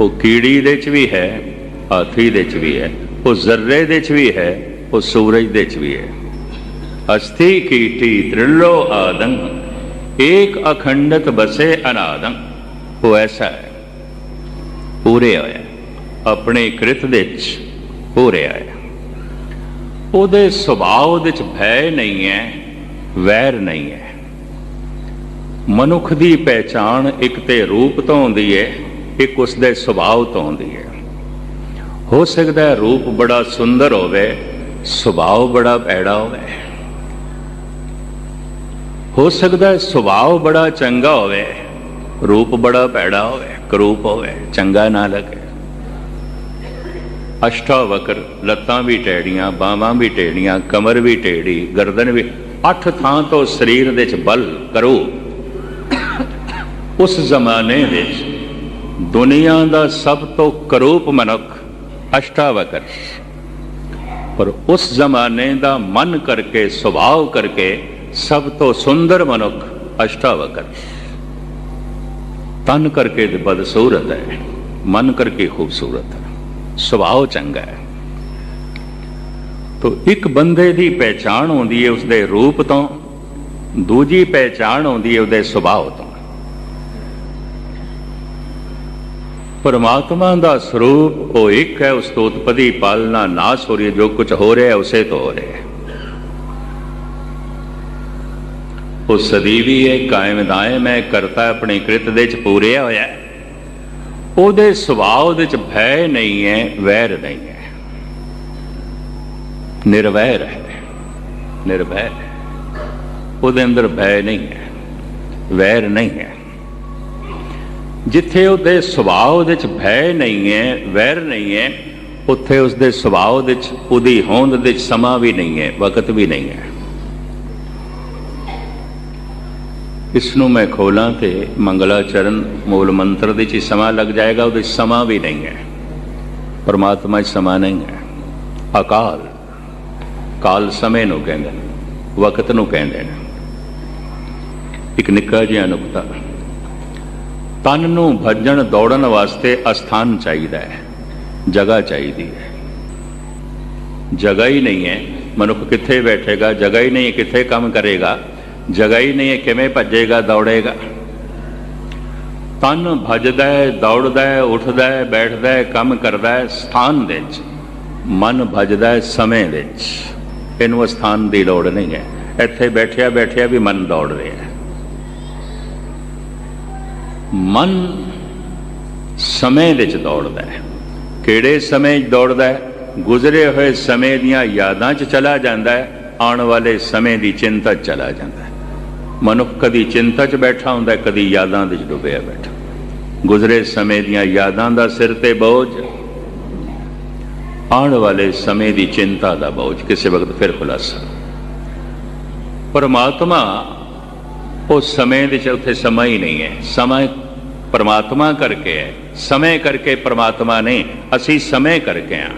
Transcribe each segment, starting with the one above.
ਉਹ ਕੀੜੀ ਦੇ ਚ ਵੀ ਹੈ, ਹਾਥੀ ਦੇ ਚ ਵੀ ਹੈ, ਉਹ ਜ਼ਰਰੇ ਦੇ ਚ ਵੀ ਹੈ, ਉਹ ਸੂਰਜ ਦੇ ਚ ਵੀ ਹੈ। ਅਸਥੀ ਕੀਟੀ ਤ੍ਰਿਲੋ ਆਦੰ, ਏਕ ਅਖੰਡਤ ਬਸੇ ਅਨਾਦੰ। ਉਹ ਐਸਾ ਹੈ ਪੂਰੇ ਹੋਇਆ ਆਪਣੇ ਕ੍ਰਿਤ ਦੇ ਚ ਪੂਰੇ ਆਇਆ ਉਹਦੇ ਸੁਭਾਅ ਦੇ ਚ ਭੈ ਨਹੀਂ ਹੈ, ਵੈਰ ਨਹੀਂ ਹੈ। ਮਨੁੱਖ ਦੀ ਪਹਿਚਾਣ ਇੱਕ ਤੇ ਰੂਪ ਤੋਂ ਹੁੰਦੀ ਹੈ ਇੱਕ ਉਸ ਦੇ ਸੁਭਾਅ ਤੋਂ ਆਉਂਦੀ ਹੈ। ਹੋ ਸਕਦਾ ਰੂਪ ਬੜਾ ਸੁੰਦਰ ਹੋਵੇ, ਸੁਭਾਅ ਬੜਾ ਭੈੜਾ ਹੋਵੇ। ਹੋ ਸਕਦਾ ਸੁਭਾਅ ਬੜਾ ਚੰਗਾ ਹੋਵੇ, ਰੂਪ ਬੜਾ ਭੈੜਾ ਹੋਵੇ ਕਰੂਪ ਹੋਵੇ, ਚੰਗਾ ਨਾ ਲੱਗੇ। ਅਸ਼ਟਾਵਕਰ ਲੱਤਾਂ ਵੀ ਟੇੜੀਆਂ, ਬਾਹਾਂ ਵੀ ਟੇੜੀਆਂ, ਕਮਰ ਵੀ ਟੇੜੀ, ਗਰਦਨ ਵੀ, ਅੱਠ ਥਾਂ ਤੋਂ ਸਰੀਰ ਦੇ ਚ ਬਲ ਕਰੋ। ਉਸ ਜ਼ਮਾਨੇ ਵਿੱਚ ਦੁਨੀਆ ਦਾ ਸਭ ਤੋਂ ਕਰੂਪ ਮਨੁੱਖ ਅਸ਼ਟਾਵਕਰ। ਪਰ ਉਸ ਜ਼ਮਾਨੇ ਦਾ ਮਨ ਕਰਕੇ, ਸੁਭਾਅ ਕਰਕੇ ਸਭ ਤੋਂ ਸੁੰਦਰ ਮਨੁੱਖ ਅਸ਼ਟਾਵਕਰ। ਤਨ ਕਰਕੇ ਤੇ ਬਦਸੂਰਤ ਹੈ, ਮਨ ਕਰਕੇ ਖੂਬਸੂਰਤ ਹੈ, ਸੁਭਾਅ ਚੰਗਾ ਹੈ। ਤੋ ਇੱਕ ਬੰਦੇ ਦੀ ਪਹਿਚਾਣ ਹੁੰਦੀ ਹੈ ਉਸਦੇ ਰੂਪ ਤੋਂ, ਦੂਜੀ ਪਹਿਚਾਣ ਹੁੰਦੀ ਹੈ ਉਹਦੇ ਸੁਭਾਅ ਤੋਂ। ਪਰਮਾਤਮਾ ਦਾ ਸਰੂਪ ਉਹ ਇੱਕ ਹੈ, ਉਸ ਤੋਂ ਉਤਪਤੀ ਪਾਲਣਾ ਨਾਸ ਹੋ ਰਹੀ ਹੈ, ਜੋ ਕੁਝ ਹੋ ਰਿਹਾ ਹੈ, ਉਸੇ ਤੋਂ ਹੋ ਰਿਹਾ ਹੈ। ਉਹ ਸਦੀਵੀ ਹੈ, ਕਾਇਮ ਦਾਇਮ ਹੈ ਕਰਤਾ ਆਪਣੀ ਕ੍ਰਿਤ ਦੇ ਚ ਪੂਰਿਆ ਹੋਇਆ ਹੈ। ਉਹਦੇ ਸੁਭਾਅ ਦੇ ਚ ਭੈ ਨਹੀਂ ਹੈ, ਵੈਰ ਨਹੀਂ ਹੈ। ਨਿਰਵੈਰ ਹੈ ਨਿਰਭੈ ਹੈ। ਉਹਦੇ ਅੰਦਰ ਭੈ ਨਹੀਂ ਹੈ, ਵੈਰ ਨਹੀਂ ਹੈ। ਜਿੱਥੇ ਉਹਦੇ ਸੁਭਾਅ ਦੇ ਚ ਭੈ ਨਹੀਂ ਹੈ, ਵੈਰ ਨਹੀਂ ਹੈ, ਉੱਥੇ ਉਸਦੇ ਸੁਭਾਅ ਦੇ ਚ, ਉਹਦੀ ਹੋਂਦ ਦੇ ਚ ਸਮਾਂ ਵੀ ਨਹੀਂ ਹੈ, ਵਕਤ ਵੀ ਨਹੀਂ ਹੈ। ਇਸ ਨੂੰ ਮੈਂ ਖੋਲਾਂ ਤੇ ਮੰਗਲਾਚਰਨ ਮੂਲ ਮੰਤਰ ਦੇ ਚ ਹੀ ਸਮਾਂ ਲੱਗ ਜਾਏਗਾ, ਉਹਦੇ ਸਮਾਂ ਵੀ ਨਹੀਂ ਹੈ। ਪਰਮਾਤਮਾ 'ਚ ਸਮਾਂ ਨਹੀਂ ਹੈ। ਅਕਾਲ, ਕਾਲ ਸਮੇਂ ਨੂੰ ਕਹਿੰਦੇ ਨੇ, ਵਕਤ ਨੂੰ ਕਹਿੰਦੇ ਨੇ। ਇੱਕ ਨਿੱਕਾ ਜਿਹਾ ਨੁਕਤਾ। ਤਨ ਨੂੰ ਭੱਜਣ ਦੌੜਨ ਵਾਸਤੇ ਅਸਥਾਨ ਚਾਹੀਦਾ ਹੈ, ਜਗ੍ਹਾ ਚਾਹੀਦੀ ਹੈ। ਜਗ੍ਹਾ ਹੀ ਨਹੀਂ ਹੈ, ਮਨੁੱਖ ਕਿੱਥੇ ਬੈਠੇਗਾ, ਜਗ੍ਹਾ ਹੀ ਨਹੀਂ, ਕਿੱਥੇ ਕੰਮ ਕਰੇਗਾ, ਜਗ੍ਹਾ ਹੀ ਨਹੀਂ ਹੈ, ਕਿਵੇਂ ਭੱਜੇਗਾ, ਦੌੜੇਗਾ। ਤਨ ਭਜਦਾ ਹੈ, ਦੌੜਦਾ ਹੈ, ਉੱਠਦਾ ਹੈ, ਬੈਠਦਾ ਹੈ, ਕੰਮ ਕਰਦਾ ਹੈ, ਸਥਾਨ ਦੇ ਵਿੱਚ। ਮਨ ਭਜਦਾ ਹੈ ਸਮੇਂ ਦੇ ਵਿੱਚ। ਇਹਨੂੰ ਸਥਾਨ ਦੀ ਲੋੜ ਨਹੀਂ ਹੈ। ਇੱਥੇ ਬੈਠਿਆ ਬੈਠਿਆ ਵੀ ਮਨ ਦੌੜ ਰਿਹਾ ਹੈ। ਮਨ ਸਮੇਂ ਦੇ ਵਿੱਚ ਦੌੜਦਾ ਹੈ। ਕਿਹੜੇ ਸਮੇਂ 'ਚ ਦੌੜਦਾ ਹੈ? ਗੁਜ਼ਰੇ ਹੋਏ ਸਮੇਂ ਦੀਆਂ ਯਾਦਾਂ 'ਚ ਚਲਾ ਜਾਂਦਾ ਹੈ, ਆਉਣ ਵਾਲੇ ਸਮੇਂ ਦੀ ਚਿੰਤਾ ਚਲਾ ਜਾਂਦਾ ਹੈ। ਮਨੁੱਖ ਕਦੀ ਚਿੰਤਾ 'ਚ ਬੈਠਾ ਹੁੰਦਾ ਕਦੀ ਯਾਦਾਂ ਦੇ 'ਚ ਡੁੱਬਿਆ ਬੈਠਾ। ਗੁਜ਼ਰੇ ਸਮੇਂ ਦੀਆਂ ਯਾਦਾਂ ਦਾ ਸਿਰ ਤੇ ਬੋਝ, ਆਉਣ ਵਾਲੇ ਸਮੇਂ ਦੀ ਚਿੰਤਾ ਦਾ ਬੋਝ, ਕਿਸੇ ਵਕਤ ਫਿਰ ਖੁਲਾਸਾ। ਪਰਮਾਤਮਾ ਉਹ ਸਮੇਂ ਦੇ ਚ ਉੱਥੇ ਸਮਾਂ ਹੀ ਨਹੀਂ ਹੈ। ਸਮਾਂ ਪਰਮਾਤਮਾ ਕਰਕੇ ਹੈ। ਸਮੇਂ ਕਰਕੇ ਪਰਮਾਤਮਾ ਨਹੀਂ ਅਸੀਂ ਸਮੇਂ ਕਰਕੇ ਆ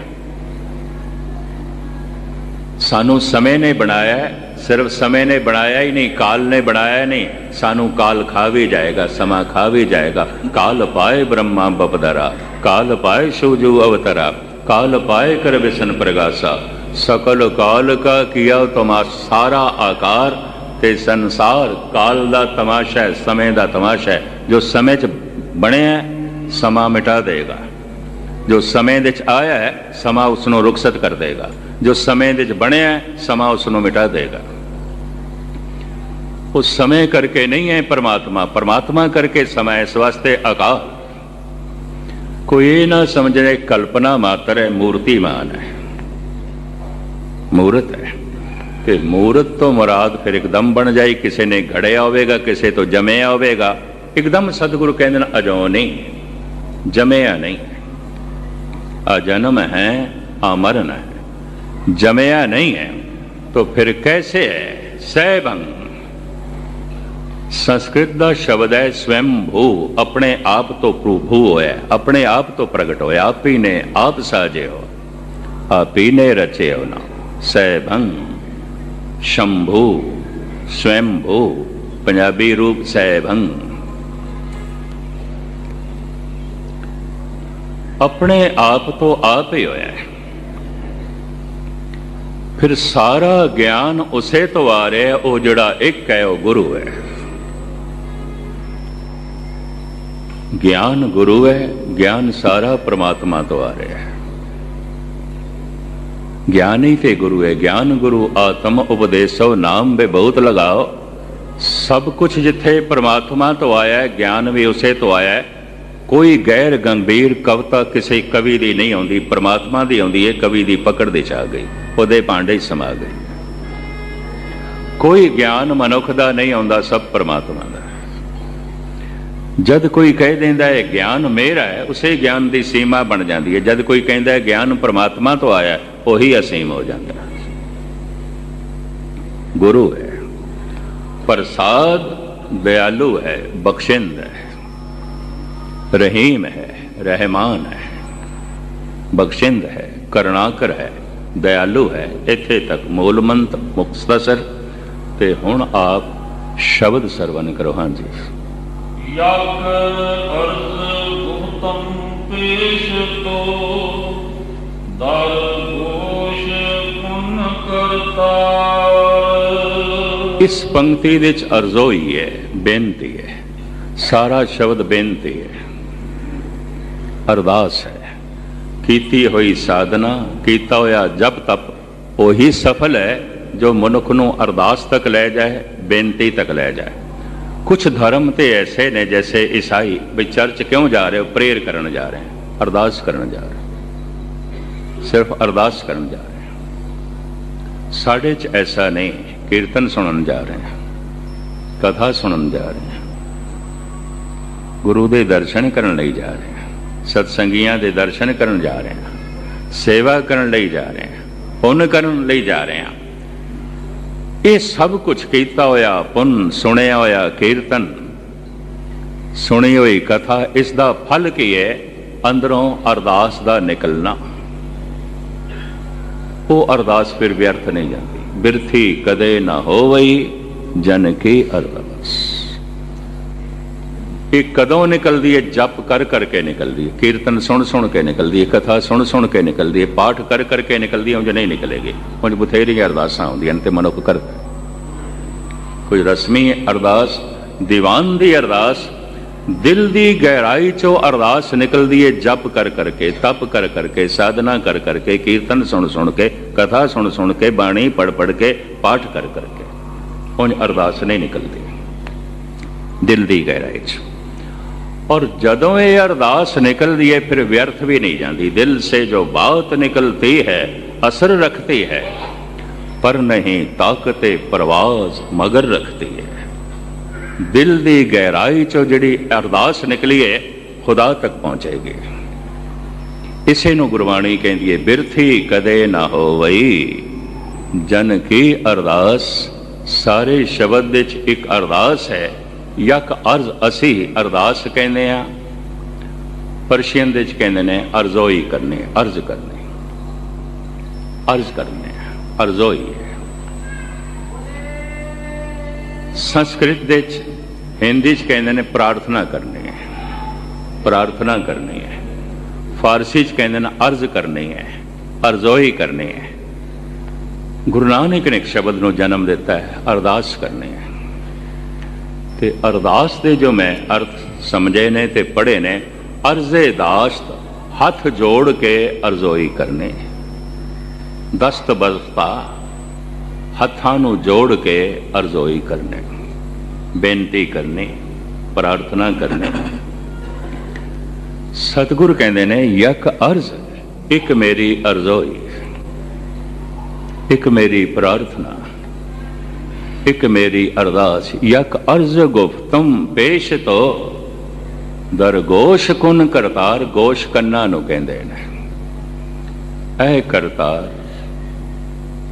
ਸਾਨੂੰ ਸਮੇਂ ਨੇ ਬਣਾਇਆ ਸਿਰਫ ਸਮੇਂ ਨੇ ਬਣਾਇਆ ਹੀ ਨਹੀਂ, ਕਾਲ ਨੇ ਬਣਾਇਆ ਨਹੀਂ। ਸਾਨੂੰ ਕਾਲ ਖਾ ਵੀ ਜਾਏਗਾ, ਸਮਾਂ ਖਾ ਵੀ ਜਾਏਗਾ। ਕਾਲ ਪਾਏ ਬ੍ਰਹਮਾ ਬਪਦਰਾ, ਕਾਲ ਪਾਏ ਸੂਜੂ ਅਵਤਰਾ, ਕਾਲ ਪਾਏ ਕਰ ਵਿਸ਼ਨ ਪ੍ਰਗਾਸਾ। ਸਕਲ ਕਾਲ ਕਾ ਕੀਆ ਤੁਮਾ ਸਾਰਾ ਆਕਾਰ ਤੇ ਸੰਸਾਰ ਕਾਲ ਦਾ ਤਮਾਸ਼ਾ ਹੈ ਸਮੇਂ ਦਾ ਤਮਾਸ਼ਾ ਹੈ। ਜੋ ਸਮੇਂ 'ਚ ਬਣਿਆ ਹੈ, ਸਮਾਂ ਮਿਟਾ ਦੇਗਾ। ਜੋ ਸਮੇਂ ਦੇ ਚ ਆਇਆ ਹੈ ਸਮਾਂ ਉਸ ਨੂੰ ਰੁਖਸਤ ਕਰ ਦੇਗਾ। ਜੋ ਸਮੇਂ ਦੇ ਚ ਬਣਿਆ ਹੈ ਸਮਾਂ ਉਸ ਨੂੰ ਮਿਟਾ ਦੇਗਾ। ਉਹ ਸਮੇਂ ਕਰਕੇ ਨਹੀਂ ਹੈ ਪਰਮਾਤਮਾ। ਪਰਮਾਤਮਾ ਕਰਕੇ ਸਮਾਂ ਇਸ ਵਾਸਤੇ ਅਕਾਲ। ਕੋਈ ਇਹ ਨਾ ਸਮਝੇ ਕਲਪਨਾ ਮਾਤਰ ਹੈ ਮੂਰਤੀਮਾਨ ਹੈ। ਮੂਰਤ ਹੈ। ਕਿ ਮੂਰਤ ਤੋਂ ਮੁਰਾਦ ਫਿਰ ਇੱਕਦਮ ਬਣ ਜਾਈ ਕਿਸੇ ਨੇ ਘੜਿਆ ਹੋਵੇਗਾ ਕਿਸੇ ਤੋਂ ਜਮਿਆ ਹੋਵੇਗਾ ਇੱਕਦਮ ਸਤਿਗੁਰੂ ਕਹਿੰਦੇ ਨੇ ਅਜੋ ਨਹੀਂ ਜਮਿਆ ਨਹੀਂ ਅਜਨਮ ਹੈ ਅਮਰਨ ਹੈ ਜਮਿਆ ਨਹੀਂ ਹੈ तो फिर कैसे है सैभंग ਸੰਸਕ੍ਰਿਤ ਦਾ ਸ਼ਬਦ ਹੈ ਸਵੈਮ ਭੂ ਆਪਣੇ ਆਪ ਤੋਂ ਪ੍ਰਭੂ ਹੋਇਆ ਆਪਣੇ ਆਪ ਤੋਂ ਪ੍ਰਗਟ ਹੋਇਆ ਆਪ ਹੀ ਨੇ ਆਪ ਸਾਜੇ ਹੋ ਆਪ ਹੀ ਨੇ ਰਚੇ ਹੋ ਨਾ ਸੈਭੰ ਸ਼ੰਭੂ ਸਵੈਮਭੂ ਪੰਜਾਬੀ ਰੂਪ ਸੈਭੰ। ਆਪਣੇ ਆਪ ਤੋਂ ਆਪ ਹੀ ਹੋਇਆ ਹੈ। ਫਿਰ ਸਾਰਾ ਗਿਆਨ ਉਸੇ ਤੋਂ ਆ ਰਿਹਾ, ਉਹ ਜਿਹੜਾ ਇੱਕ ਹੈ, ਉਹ ਗੁਰੂ ਹੈ। ਗਿਆਨ ਗੁਰੂ ਹੈ, ਗਿਆਨ ਸਾਰਾ ਪ੍ਰਮਾਤਮਾ ਤੋਂ ਆ ਰਿਹਾ ਹੈ। ਗਿਆਨ ਹੀ ਤੇ ਗੁਰੂ ਹੈ ਗਿਆਨ ਗੁਰੂ ਆਤਮ ਉਪਦੇਸੋ ਨਾਮ ਬੇ ਬਹੁਤ ਲਗਾਓ ਸਭ ਕੁਝ ਜਿੱਥੇ ਪ੍ਰਮਾਤਮਾ ਤੋਂ ਆਇਆ ਹੈ ਗਿਆਨ ਵੀ ਉਸੇ ਤੋਂ ਆਇਆ ਹੈ ਕੋਈ ਗੈਰ ਗੰਭੀਰ ਕਵਿਤਾ ਕਿਸੇ ਕਵੀ ਦੀ ਨਹੀਂ ਆਉਂਦੀ ਪ੍ਰਮਾਤਮਾ ਦੀ ਆਉਂਦੀ ਹੈ ਕਵੀ ਦੀ ਪਕੜ ਦੇ ਚ ਆ ਗਈ ਉਹਦੇ ਪਾਂਡੇ ਸਮਾ ਗਈ ਕੋਈ ਗਿਆਨ ਮਨੁੱਖ ਦਾ ਨਹੀਂ ਆਉਂਦਾ ਸਭ ਪ੍ਰਮਾਤਮਾ ਦਾ ਜਦ ਕੋਈ ਕਹਿ ਦਿੰਦਾ ਹੈ ਗਿਆਨ ਮੇਰਾ ਹੈ ਉਸੇ ਗਿਆਨ ਦੀ ਸੀਮਾ ਬਣ ਜਾਂਦੀ ਹੈ ਜਦ ਕੋਈ ਕਹਿੰਦਾ ਹੈ ਗਿਆਨ ਪ੍ਰਮਾਤਮਾ ਤੋਂ ਆਇਆ ਹੈ, ਉਹੀ ਅਸੀਮ ਹੋ ਜਾਂਦਾ। ਗੁਰੂ ਹੈ, ਪ੍ਰਸਾਦ ਦਿਆਲੂ ਹੈ, ਬਖਸ਼ਿੰਦ ਹੈ, ਰਹੀਮ ਹੈ, ਰਹਿਮਾਨ ਹੈ, ਬਖਸ਼ਿੰਦ ਹੈ ਕਰਨਾਕਰ ਹੈ ਦਿਆਲੂ ਹੈ, ਇੱਥੇ ਤੱਕ ਮੂਲਮੰਤ, ਮੁਕਤਸਰ, ਤੇ ਹੁਣ ਆਪ ਸ਼ਬਦ ਸਰਵਨ ਕਰੋ। ਹਾਂਜੀ। ਯਕ ਅਰਜ਼ ਗੁਪਤਮ ਪੇਸ਼ ਤੋ ਦਰ ਇਸ ਪੰਕਤੀ ਦੇ ਵਿੱਚ ਅਰਜ਼ੋ ਹੀ ਹੈ, ਬੇਨਤੀ ਹੈ। ਸਾਰਾ ਸ਼ਬਦ ਬੇਨਤੀ ਹੈ। ਅਰਦਾਸ ਹੈ। ਕੀਤੀ ਹੋਈ ਸਾਧਨਾ, ਕੀਤਾ ਹੋਇਆ ਜਪ ਤਪ, ਉਹੀ ਸਫਲ ਹੈ ਜੋ ਮਨੁੱਖ ਨੂੰ ਅਰਦਾਸ ਤੱਕ ਲੈ ਜਾਏ, ਬੇਨਤੀ ਤੱਕ ਲੈ ਜਾਏ। ਕੁਝ ਧਰਮ ਤੇ ਐਸੇ ਨੇ ਜੈਸੇ ਈਸਾਈ ਵੀ ਚਰਚ ਕਿਉਂ ਜਾ ਰਹੇ ਹੋ ਪ੍ਰੇਰ ਕਰਨ ਜਾ ਰਹੇ, ਅਰਦਾਸ ਕਰਨ ਜਾ ਰਹੇ। ਸਿਰਫ ਅਰਦਾਸ ਕਰਨ ਜਾ ਰਹੇ। ਸਾਡੇ 'ਚ ਐਸਾ ਨਹੀਂ, ਕੀਰਤਨ ਸੁਣਨ ਜਾ ਰਹੇ ਹਾਂ, ਕਥਾ ਸੁਣਨ ਜਾ ਰਹੇ ਹਾਂ, ਗੁਰੂ ਦੇ ਦਰਸ਼ਨ ਕਰਨ ਲਈ ਜਾ ਰਹੇ ਹਾਂ, ਸਤਸੰਗੀਆਂ ਦੇ ਦਰਸ਼ਨ ਕਰਨ ਜਾ ਰਹੇ ਹਾਂ, ਸੇਵਾ ਕਰਨ ਲਈ ਜਾ ਰਹੇ ਹਾਂ, ਪੁੰਨ ਕਰਨ ਲਈ ਜਾ ਰਹੇ ਹਾਂ। ਇਹ ਸਭ ਕੁਝ ਕੀਤਾ ਹੋਇਆ ਪੁੰਨ, ਸੁਣਿਆ ਹੋਇਆ ਕੀਰਤਨ, ਸੁਣੀ ਹੋਈ ਕਥਾ, ਇਸ ਦਾ ਫਲ ਕੀ ਹੈ? ਅੰਦਰੋਂ ਅਰਦਾਸ ਦਾ ਨਿਕਲਣਾ। ਉਹ ਅਰਦਾਸ ਫਿਰ ਵਿਅਰਥ ਨਹੀਂ ਜਾਂਦੀ। ਬਿਰਥੀ ਕਦੇ ਨਾ ਹੋਵਈ, ਜਨ ਕੀ ਅਰਦਾਸ। ਇਹ ਕਦੋਂ ਨਿਕਲਦੀ ਹੈ? ਜਪ ਕਰ ਕਰਕੇ ਨਿਕਲਦੀ ਹੈ। ਕੀਰਤਨ ਸੁਣ ਸੁਣ ਕੇ ਨਿਕਲਦੀ ਹੈ। ਕਥਾ ਸੁਣ ਸੁਣ ਕੇ ਨਿਕਲਦੀ ਹੈ। ਪਾਠ ਕਰ ਕਰਕੇ ਨਿਕਲਦੀ ਹੈ, ਉਂਝ ਨਹੀਂ ਨਿਕਲੇਗੀ। ਉਂਝ ਬਥੇਰੀਆਂ ਅਰਦਾਸਾਂ ਆਉਂਦੀਆਂ ਨੇ ਤੇ ਮਨੁੱਖ ਕਰਦਾ ਕੋਈ ਰਸਮੀ ਅਰਦਾਸ, ਦੀਵਾਨ ਦੀ ਅਰਦਾਸ ਦਿਲ ਦੀ ਗਹਿਰਾਈ ਚੋਂ ਅਰਦਾਸ ਨਿਕਲਦੀ ਏ, ਜਪ ਕਰ ਕਰਕੇ, ਤਪ ਕਰ ਕਰਕੇ, ਸਾਧਨਾ ਕਰ ਕਰਕੇ, ਕੀਰਤਨ ਸੁਣ ਸੁਣ ਕੇ, ਕਥਾ ਸੁਣ ਸੁਣ ਕੇ, ਬਾਣੀ ਪੜ ਪੜ ਕੇ, ਪਾਠ ਕਰ ਕਰਕੇ। ਉਹ ਅਰਦਾਸ ਨਹੀਂ ਨਿਕਲਦੀ। ਦਿਲ ਦੀ ਗਹਿਰਾਈ ਚ। ਔਰ ਜਦੋਂ ਇਹ ਅਰਦਾਸ ਨਿਕਲਦੀ ਏ, ਫਿਰ ਵਿਅਰਥ ਵੀ ਨਹੀਂ ਜਾਂਦੀ। ਦਿਲ ਸੇ ਜੋ ਬਾਤ ਨਿਕਲਤੀ ਹੈ, ਅਸਰ ਰੱਖਤੀ ਹੈ। ਪਰ ਨਹੀਂ ਤਾਕਤ ਪਰਵਾਜ਼ ਮਗਰ ਰੱਖਤੀ ਹੈ ਦਿਲ ਦੀ ਗਹਿਰਾਈ ਚੋਂ ਜਿਹੜੀ ਅਰਦਾਸ ਨਿਕਲੀ ਹੈ ਖੁਦਾ ਤੱਕ ਪਹੁੰਚੇਗੀ। ਇਸੇ ਨੂੰ ਗੁਰਬਾਣੀ ਕਹਿੰਦੀ ਹੈ ਬਿਰਥੀ ਕਦੇ ਨਾ ਹੋਵਈ। ਜਨ ਕੀ ਅਰਦਾਸ, ਸਾਰੇ ਸ਼ਬਦ ਵਿੱਚ ਇੱਕ ਅਰਦਾਸ ਹੈ, ਯਕ ਅਰਜ਼ ਅਸੀਂ ਅਰਦਾਸ ਕਹਿੰਦੇ ਆ। ਪਰਸ਼ੀਅਨ ਦੇ ਵਿੱਚ ਕਹਿੰਦੇ ਨੇ, ਅਰਜ਼ੋਈ ਕਰਨੀ, ਅਰਜ਼ ਕਰਨੇ। ਅਰਜ਼ ਕਰਨੇ ਅਰਜ਼ੋਈ ਹੈ। ਸੰਸਕ੍ਰਿਤ ਦੇ ਵਿੱਚ ਹਿੰਦੀ ਚ ਕਹਿੰਦੇ ਨੇ ਪ੍ਰਾਰਥਨਾ ਕਰਨੀ ਹੈ। ਪ੍ਰਾਰਥਨਾ ਕਰਨੀ ਹੈ। ਫਾਰਸੀ ਚ ਕਹਿੰਦੇ ਨੇ ਅਰਜ਼ ਕਰਨੀ ਹੈ। ਅਰਜ਼ੋਈ ਕਰਨੀ ਹੈ। ਗੁਰੂ ਨਾਨਕ ਨੇ ਇੱਕ ਸ਼ਬਦ ਨੂੰ ਜਨਮ ਦਿੱਤਾ ਹੈ, ਅਰਦਾਸ ਕਰਨੀ ਹੈ। ਤੇ ਅਰਦਾਸ ਦੇ ਜੋ ਮੈਂ ਅਰਥ ਸਮਝੇ ਨੇ ਤੇ ਪੜ੍ਹੇ ਨੇ, ਅਰਜ਼ੇ ਦਾਸਤ ਹੱਥ ਜੋੜ ਕੇ ਅਰਜ਼ੋਈ ਕਰਨੀ ਦਸਤ ਬਸਤਾ ਹੱਥਾਂ ਨੂੰ ਜੋੜ ਕੇ ਅਰਜ਼ੋਈ ਕਰਨੇ ਬੇਨਤੀ ਕਰਨੀ, ਪ੍ਰਾਰਥਨਾ ਕਰਨੀ। ਸਤਿਗੁਰ ਕਹਿੰਦੇ ਨੇ, ਯਕ ਅਰਜ਼, ਇੱਕ ਮੇਰੀ ਅਰਜ਼ੋਈ। ਇੱਕ ਮੇਰੀ ਪ੍ਰਾਰਥਨਾ, ਇੱਕ ਮੇਰੀ ਅਰਦਾਸ। ਯਕ ਅਰਜ਼ ਗੁਫਤਮ ਪੇਸ਼ ਤੋ ਦਰਗੋਸ਼ ਕੁਨ ਕਰਤਾਰ, ਗੋਸ਼ ਕੰਨਾ ਨੂੰ ਕਹਿੰਦੇ ਨੇ। ਐ ਕਰਤਾਰ,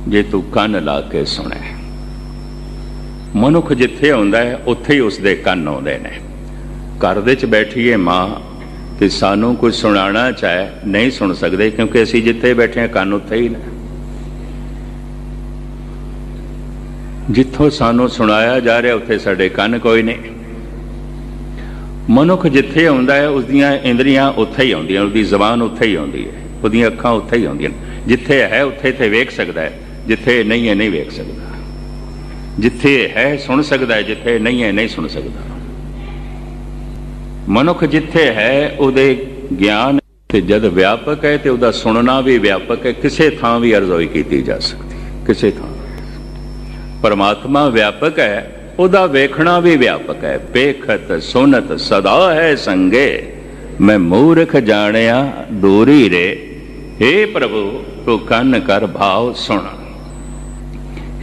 ਜੇ ਤੂੰ ਕੰਨ ਲਾ ਕੇ ਸੁਣੇ। ਮਨੁੱਖ ਜਿੱਥੇ ਆਉਂਦਾ ਹੈ, ਉੱਥੇ ਹੀ ਉਸਦੇ ਕੰਨ ਆਉਂਦੇ ਨੇ। ਘਰ ਦੇ ਵਿੱਚ ਬੈਠੀਏ ਮਾਂ ਤੇ ਸਾਨੂੰ ਕੁਝ ਸੁਣਾਉਣਾ ਚਾਹੇ, ਨਹੀਂ ਸੁਣ ਸਕਦੇ, ਕਿਉਂਕਿ ਅਸੀਂ ਜਿੱਥੇ ਬੈਠੇ ਹਾਂ, ਕੰਨ ਉੱਥੇ ਹੀ ਨੇ। ਜਿੱਥੋਂ ਸਾਨੂੰ ਸੁਣਾਇਆ ਜਾ ਰਿਹਾ, ਉੱਥੇ ਸਾਡੇ ਕੰਨ ਕੋਈ ਨਹੀਂ। ਮਨੁੱਖ ਜਿੱਥੇ ਆਉਂਦਾ ਹੈ ਉਸ ਦੀਆਂ ਇੰਦਰੀਆਂ ਉੱਥੇ ਹੀ ਆਉਂਦੀਆਂ ਉਹਦੀ ਜ਼ਬਾਨ ਉੱਥੇ ਹੀ ਆਉਂਦੀ ਹੈ, ਉਹਦੀਆਂ ਅੱਖਾਂ ਉੱਥੇ ਹੀ ਆਉਂਦੀਆਂ ਨੇ। ਜਿੱਥੇ ਹੈ, ਉੱਥੇ ਤੇ ਵੇਖ ਸਕਦਾ ਹੈ, ਜਿੱਥੇ ਨਹੀਂ ਹੈ, ਨਹੀਂ ਵੇਖ ਸਕਦਾ। ਜਿੱਥੇ ਹੈ, ਸੁਣ ਸਕਦਾ ਹੈ, ਜਿੱਥੇ ਨਹੀਂ ਹੈ, ਨਹੀਂ ਸੁਣ ਸਕਦਾ। ਮਨੁੱਖ ਜਿੱਥੇ ਹੈ, ਉਹਦੇ ਗਿਆਨ ਤੇ ਜਦ ਵਿਆਪਕ ਹੈ ਤੇ ਉਹਦਾ ਸੁਣਨਾ ਵੀ ਵਿਆਪਕ ਹੈ, ਕਿਸੇ ਥਾਂ ਵੀ ਅਰਜ਼ੋਈ ਕੀਤੀ ਜਾ ਸਕਦੀ ਕਿਸੇ ਥਾਂ। ਪਰਮਾਤਮਾ ਵਿਆਪਕ ਹੈ, ਉਹਦਾ ਵੇਖਣਾ ਵੀ ਵਿਆਪਕ ਹੈ। ਵੇਖਤ ਸੁਨਤ ਸਦਾ ਹੈ ਸੰਗੇ, ਮੈਂ ਮੂਰਖ ਜਾਣਿਆ ਦੂਰੀ ਰੇ। ਏ ਪ੍ਰਭੂ, ਤੂੰ ਕੰਨ ਕਰ ਭਾਵ ਸੁਣ।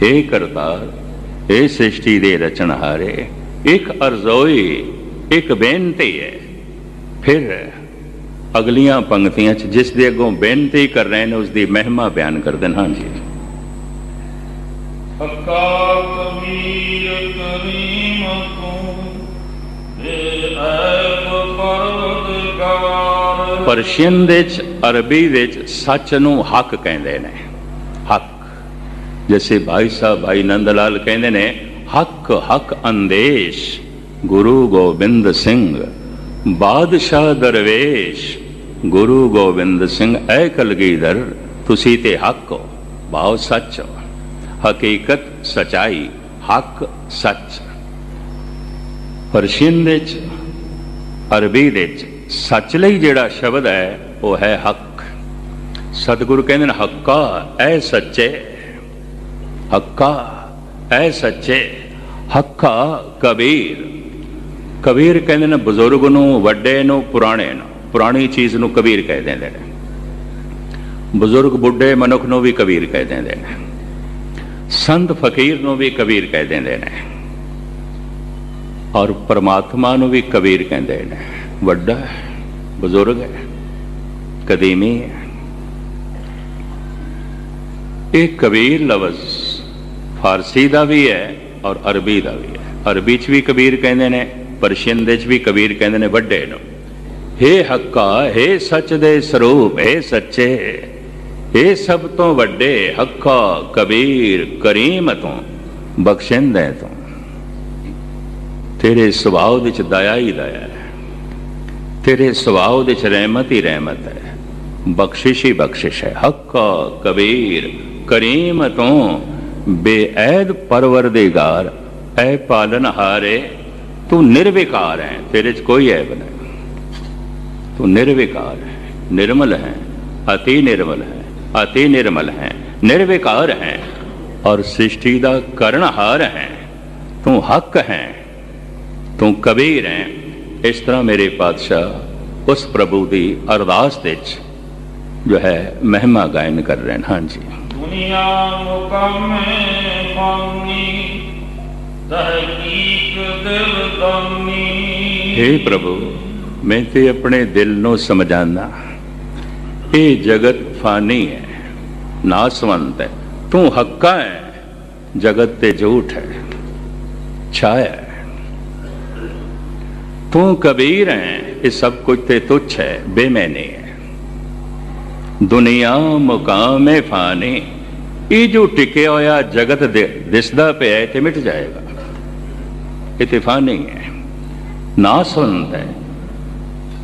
ਏ ਕਰਤਾਰ ਏ ਸ੍ਰਿਸ਼ਟੀ ਦੇ ਰਚਨਹਾਰੇ ਇੱਕ ਅਰਜ਼ੋਈ ਇੱਕ ਬੇਨਤੀ ਹੈ। ਫਿਰ ਅਗਲੀਆਂ ਪੰਕਤੀਆਂ 'ਚ ਜਿਸ ਦੇ ਅੱਗੋਂ ਬੇਨਤੀ ਕਰ ਰਹੇ ਨੇ ਉਸ ਦੀ ਮਹਿਮਾ ਬਿਆਨ ਕਰ ਦੇਣ। ਹਾਂਜੀ ਹੱਕਾ ਕਬੀਰ ਕਰੀਮ ਤੂੰ ਦੇ ਐਬ ਪਰਵਦਗਾਰ ਪਰਸ਼ੀਅਨ ਦੇ ਚ ਅਰਬੀ ਵਿੱਚ ਸੱਚ ਨੂੰ ਹੱਕ ਕਹਿੰਦੇ ਨੇ। ਹੱਕ ਜਿਵੇਂ ਭਾਈ ਸਾਹਿਬ ਭਾਈ ਨੰਦ ਲਾਲ ਕਹਿੰਦੇ ਨੇ ਹੱਕ ਹੱਕ ਅੰਦੇਸ਼ ਗੁਰੂ ਗੋਬਿੰਦ ਸਿੰਘ ਬਾਦਸ਼ਾਹ ਦਰਵੇਸ਼ ਗੁਰੂ ਗੋਬਿੰਦ ਸਿੰਘ ਐ ਕਲਗੀਧਰ ਤੁਸੀਂ ਤੇ ਹੱਕ ਹੋ ਭਾਵ ਸੱਚ ਹੋ ਹਕੀਕਤ ਸਚਾਈ ਹੱਕ ਸੱਚ ਪਰਸ਼ੀਅਨ ਦੇ ਚ ਅਰਬੀ ਦੇ ਚ ਸੱਚ ਲਈ ਜਿਹੜਾ ਸ਼ਬਦ ਹੈ ਉਹ ਹੈ ਹੱਕ ਸਤਿਗੁਰੂ ਕਹਿੰਦੇ ਨੇ ਹੱਕਾ ਐ ਸੱਚੇ ਹੱਕਾ, ਐ ਸੱਚੇ, ਹੱਕਾ ਕਬੀਰ। ਕਬੀਰ ਕਹਿੰਦੇ ਨੇ, ਬਜ਼ੁਰਗ ਨੂੰ, ਵੱਡੇ ਨੂੰ, ਪੁਰਾਣੇ ਨੂੰ। ਪੁਰਾਣੀ ਚੀਜ਼ ਨੂੰ ਕਬੀਰ ਕਹਿ ਦਿੰਦੇ ਨੇ। ਬਜ਼ੁਰਗ, ਬੁੱਢੇ, ਮਨੁੱਖ ਨੂੰ ਵੀ ਕਬੀਰ ਕਹਿ ਦਿੰਦੇ ਨੇ। ਸੰਤ, ਫਕੀਰ ਨੂੰ ਵੀ ਕਬੀਰ ਕਹਿ ਦਿੰਦੇ ਨੇ। ਔਰ ਪਰਮਾਤਮਾ ਨੂੰ ਵੀ ਕਬੀਰ ਕਹਿੰਦੇ ਨੇ। ਵੱਡਾ ਬਜ਼ੁਰਗ ਹੈ, ਕਦੀਮੀ ਹੈ। ਇਹ ਕਬੀਰ ਲਫ਼ਜ਼ ਫਾਰਸੀ ਦਾ ਵੀ ਹੈ ਔਰ ਅਰਬੀ ਦਾ ਵੀ ਹੈ। ਅਰਬੀ 'ਚ ਵੀ ਕਬੀਰ ਕਹਿੰਦੇ ਨੇ, ਪਰਸ਼ੀਅਨ ਦੇ 'ਚ ਵੀ ਕਬੀਰ ਕਹਿੰਦੇ ਨੇ ਵੱਡੇ ਨੂੰ। ਹੇ ਹੱਕਾ, ਹੇ ਸੱਚ ਦੇ ਸਰੂਪ, ਹੇ ਸੱਚੇ ਇਹ ਸਭ ਤੋਂ ਵੱਡੇ ਹੱਕਾ, ਕਬੀਰ ਕਰੀਮ ਤੋਂ, ਬਖਸ਼ਿੰਦੇ ਤੋਂ। ਤੇਰੇ ਸੁਭਾਅ ਵਿੱਚ ਦਇਆ ਹੀ ਦਇਆ ਹੈ। ਤੇਰੇ ਸੁਭਾਅ ਵਿੱਚ ਰਹਿਮਤ ਹੀ ਰਹਿਮਤ ਹੈ। ਬਖਸ਼ਿਸ਼ ਹੀ ਬਖਸ਼ਿਸ਼ ਹੈ। ਹੱਕਾ, ਕਬੀਰ ਕਰੀਮ ਤੋਂ ਬੇਅਦ ਪਰਵਰਦਿਗਾਰ, ਐ ਪਾਲਨਹਾਰੇ ਤੂੰ ਨਿਰਵਿਕਾਰ ਹੈ, ਤੇਰੇ 'ਚ ਕੋਈ ਐਬ ਨਹੀਂ। ਤੂੰ ਨਿਰਵਿਕਾਰ ਹੈ, ਨਿਰਮਲ ਹੈ, ਅਤੀ ਨਿਰਮਲ ਹੈ, ਅਤੀ ਨਿਰਮਲ ਹੈ, ਨਿਰਵਿਕਾਰ ਹੈ, ਔਰ ਸ੍ਰਿਸ਼ਟੀ ਦਾ ਕਰਨਹਾਰ ਹੈ, ਤੂੰ ਹੱਕ ਹੈ, ਤੂੰ ਕਬੀਰ ਹੈ। ਇਸ ਤਰ੍ਹਾਂ ਮੇਰੇ ਪਾਤਸ਼ਾਹ ਉਸ ਪ੍ਰਭੂ ਦੀ ਅਰਦਾਸ ਦੇ ਵਿੱਚ ਜੋ ਹੈ ਮਹਿਮਾ ਗਾਇਨ ਕਰ ਰਹੇ ਹਨ। ਹਾਂਜੀ। ਦੁਨੀਆ ਮੁਕਮੇ ਫਾਨੀ ਤਹਕੀਕ ਦਿਲ ਦਾਨੀ। हे ਪ੍ਰਭੂ, ਮੈਂ ਤੇ ਆਪਣੇ ਦਿਲ ਨੂੰ ਸਮਝਾਨਾ, ਇਹ ਜਗਤ ਫਾਨੀ ਹੈ, ਨਾਸਵੰਤ ਹੈ, ਤੂੰ ਹੱਕਾ ਹੈ, ਜਗਤ ਤੇ ਝੂਠ ਹੈ, ਛਾਇਆ ਤੂੰ ਕਬੀਰ ਹੈ, ਇਹ ਸਭ ਕੁਝ ਤੇ ਤੁੱਛ ਹੈ, ਬੇਮੈਨੇ ਹੈ। ਦੁਨੀਆ ਮੁਕਾਮੇ ਫਾਨੀ ਇਹ ਜੋ ਟਿਕਿਆ ਹੋਇਆ ਜਗਤ ਦੇ- ਦਿਸਦਾ ਪਿਆ ਹੈ ਤੇ ਮਿਟ ਜਾਏਗਾ। ਇਹ ਤੇ ਫਾਨੀ ਹੈ, ਨਾ ਸੁਣਦਾ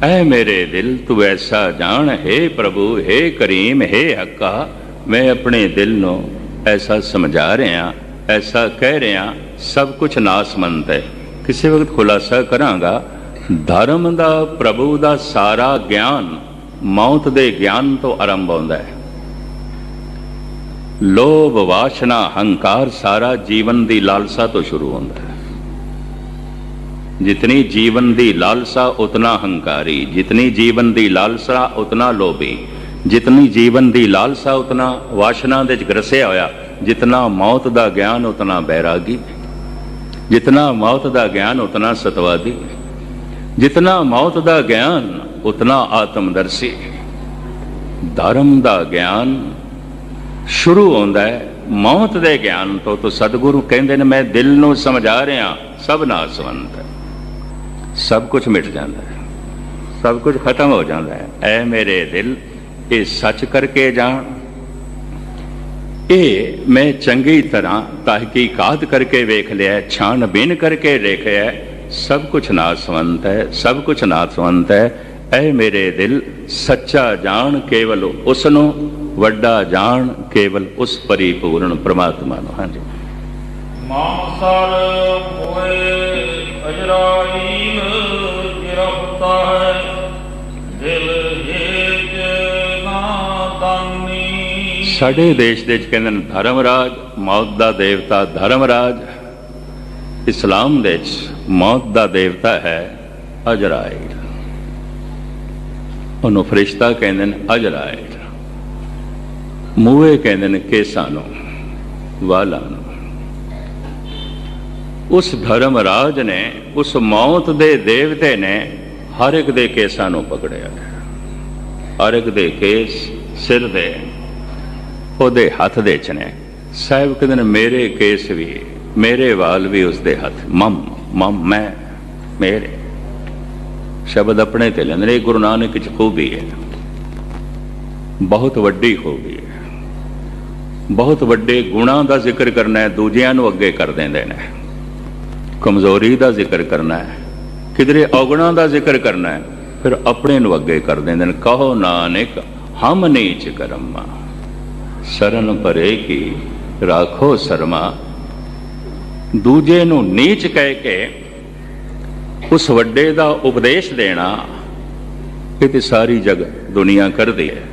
ਐ ਮੇਰੇ ਦਿਲ, ਤੂੰ ਐਸਾ ਜਾਣ, ਹੈ ਪ੍ਰਭੂ, ਹੈ ਕਰੀਮ, ਹੈ ਹੱਕਾ, ਮੈਂ ਆਪਣੇ ਦਿਲ ਨੂੰ ਐਸਾ ਸਮਝਾ ਰਿਹਾ, ਐਸਾ ਕਹਿ ਰਿਹਾ, ਸਭ ਕੁਝ ਨਾਸਮੰਤ ਹੈ। ਕਿਸੇ ਵਕਤ ਖੁਲਾਸਾ ਕਰਾਂਗਾ, ਧਰਮ ਦਾ, ਪ੍ਰਭੂ ਦਾ ਸਾਰਾ ਗਿਆਨ ਮੌਤ ਦੇ ਗਿਆਨ ਤੋਂ ਆਰੰਭ ਹੁੰਦਾ ਹੈ। ਲੋਭ, ਵਾਸ਼ਨਾ, ਹੰਕਾਰ ਸਾਰਾ ਜੀਵਨ ਦੀ ਲਾਲਸਾ ਤੋਂ ਸ਼ੁਰੂ ਹੁੰਦਾ ਹੈ। ਜਿਤਨੀ ਜੀਵਨ ਦੀ ਲਾਲਸਾ, ਉਤਨਾ ਹੰਕਾਰੀ। ਜਿਤਨੀ ਜੀਵਨ ਦੀ ਲਾਲਸਾ, ਉਤਨਾ ਲੋਭੀ। ਜਿਤਨੀ ਜੀਵਨ ਦੀ ਲਾਲਸਾ, ਉਤਨਾ ਵਾਸ਼ਨਾ ਦੇ ਵਿੱਚ ਗਰਸਿਆ ਹੋਇਆ, ਜਿਤਨਾ ਮੌਤ ਦਾ ਗਿਆਨ, ਉਤਨਾ ਬੈਰਾਗੀ। ਜਿਤਨਾ ਮੌਤ ਦਾ ਗਿਆਨ, ਉਤਨਾ ਸਤਵਾਦੀ। ਜਿਤਨਾ ਮੌਤ ਦਾ ਗਿਆਨ, ਉਤਨਾ ਆਤਮਦਰਸ਼ੀ। ਧਰਮ ਦਾ ਗਿਆਨ ਸ਼ੁਰੂ ਹੁੰਦਾ ਹੈ, ਮੌਤ ਦੇ ਗਿਆਨ ਤੋਂ ਤੋਂ ਸਤਿਗੁਰੂ ਕਹਿੰਦੇ ਨੇ, ਮੈਂ ਦਿਲ ਨੂੰ ਸਮਝਾ ਰਿਹਾ, ਸਭ ਨਾਸਵੰਤ ਹੈ। ਸਭ ਕੁਝ ਮਿਟ ਜਾਂਦਾ ਹੈ। ਸਭ ਕੁਝ ਖਤਮ ਹੋ ਜਾਂਦਾ ਹੈ। ਐ ਮੇਰੇ ਦਿਲ, ਇਹ ਸੱਚ ਕਰਕੇ ਜਾਣ। ਇਹ ਮੈਂ ਚੰਗੀ ਤਰ੍ਹਾਂ ਤਹਿਕੀਕਾਤ ਕਰਕੇ ਵੇਖ ਲਿਆ ਛਾਣਬੀਨ ਕਰਕੇ ਦੇਖਿਆ ਸਭ ਕੁਝ ਨਾਸਵੰਤ ਹੈ, ਸਭ ਕੁਝ ਨਾਸਵੰਤ ਹੈ। ਐ ਮੇਰੇ ਦਿਲ, ਸੱਚਾ ਜਾਣ ਕੇਵਲ ਉਸ ਨੂੰ ਵੱਡਾ ਜਾਣ ਕੇਵਲ ਉਸ ਪਰਿਪੂਰਨ ਪ੍ਰਮਾਤਮਾ ਨੂੰ। ਹਾਂਜੀ। ਮਾਨਸਰ ਹੋਏ ਅਜਰਾਈਲ ਗਿਰਫਤਾ ਹੈ ਦਿਲ ਹੇਜ ਨਾਦਾਨੀ ਸਾਡੇ ਦੇਸ਼ ਦੇ ਵਿੱਚ ਕਹਿੰਦੇ ਨੇ ਧਰਮਰਾਜ ਮੌਤ ਦਾ ਦੇਵਤਾ ਧਰਮਰਾਜ। ਇਸਲਾਮ ਦੇ ਵਿੱਚ ਮੌਤ ਦਾ ਦੇਵਤਾ ਹੈ ਅਜਰਾਇਲ। ਉਹਨੂੰ ਫਰਿਸ਼ਤਾ ਕਹਿੰਦੇ ਨੇ ਅਜਰਾਇਲ। ਮੂਹੇ ਕਹਿੰਦੇ ਨੇ ਕੇਸਾਂ ਨੂੰ, ਵਾਲਾਂ ਨੂੰ। ਉਸ ਧਰਮ ਰਾਜ ਨੇ, ਉਸ ਮੌਤ ਦੇ ਦੇਵਤੇ ਨੇ ਹਰ ਇੱਕ ਦੇ ਕੇਸਾਂ ਨੂੰ ਪਕੜਿਆ। ਹਰ ਇੱਕ ਦੇ ਕੇਸ ਸਿਰ ਦੇ, ਉਹਦੇ ਹੱਥ ਦੇ ਚ ਨੇ। ਸਾਹਿਬ ਕਹਿੰਦੇ ਨੇ, ਮੇਰੇ ਕੇਸ ਵੀ, ਮੇਰੇ ਵਾਲ ਵੀ ਉਸ ਦੇ ਹੱਥ, ਮਮ ਮਮ, ਮੈਂ, ਮੇਰੇ। ਸ਼ਬਦ ਆਪਣੇ ਤੇ ਲੈਂਦੇ ਨੇ, ਇਹ ਗੁਰੂ ਨਾਨਕ ਚ ਖੂਬੀ ਹੈ। ਬਹੁਤ ਵੱਡੀ ਖੂਬੀ ਹੈ। ਬਹੁਤ ਵੱਡੇ ਗੁਣਾਂ ਦਾ ਜ਼ਿਕਰ ਕਰਨਾ ਹੈ, ਦੂਜਿਆਂ ਨੂੰ ਅੱਗੇ ਕਰ ਦਿੰਦੇ ਨੇ ਕਮਜ਼ੋਰੀ ਦਾ ਜ਼ਿਕਰ ਕਰਨਾ ਹੈ, ਕਿਧਰੇ ਔਗਣਾਂ ਦਾ ਜ਼ਿਕਰ ਕਰਨਾ ਹੈ, ਫਿਰ ਆਪਣੇ ਨੂੰ ਅੱਗੇ ਕਰ ਦਿੰਦੇ ਨੇ। ਕਹੋ ਨਾਨਕ, ਹਮ ਨੀਚ ਕਰਮਾ। ਸਰਨ ਪਰੇ ਕੀ, ਰਾਖੋ ਸਰਮਾ। ਦੂਜੇ ਨੂੰ ਨੀਚ ਕਹਿ ਕੇ ਉਸ ਵੱਡੇ ਦਾ ਉਪਦੇਸ਼ ਦੇਣਾ, ਇਹ ਤੇ ਸਾਰੀ ਜਗ ਦੁਨੀਆ ਕਰਦੀ ਹੈ।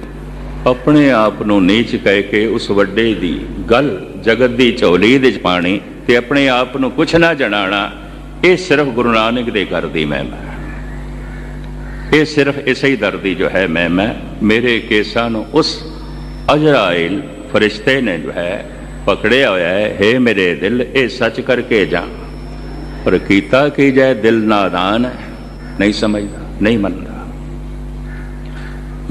ਆਪਣੇ ਆਪ ਨੂੰ ਨੀਚ ਕਹਿ ਕੇ ਉਸ ਵੱਡੇ ਦੀ ਗੱਲ ਜਗਤ ਦੀ ਝੋਲੀ ਦੇ ਚ ਪਾਣੀ ਤੇ ਆਪਣੇ ਆਪ ਨੂੰ ਕੁਛ ਨਾ ਜਣਾਣਾ, ਇਹ ਸਿਰਫ ਗੁਰੂ ਨਾਨਕ ਦੇ ਘਰ ਦੀ ਮਹਿਮਾ ਹੈ। ਇਹ ਸਿਰਫ ਇਸੇ ਹੀ ਦਰ ਦੀ ਜੋ ਹੈ ਮੈਂ ਮੈਂ ਮੇਰੇ ਕੇਸਾਂ ਨੂੰ ਉਸ ਅਜਰਾਇਲ ਫਰਿਸ਼ਤੇ ਨੇ ਜੋ ਹੈ ਪਕੜਿਆ ਹੋਇਆ ਹੈ हे ਮੇਰੇ ਦਿਲ, ਇਹ ਸੱਚ ਕਰਕੇ ਜਾ ਪਰ ਕੀਤਾ ਕੀ ਜੈ ਦਿਲ ਨਾਦਾਨ ਹੈ, ਨਹੀਂ ਸਮਝਦਾ, ਨਹੀਂ ਮੰਨਦਾ।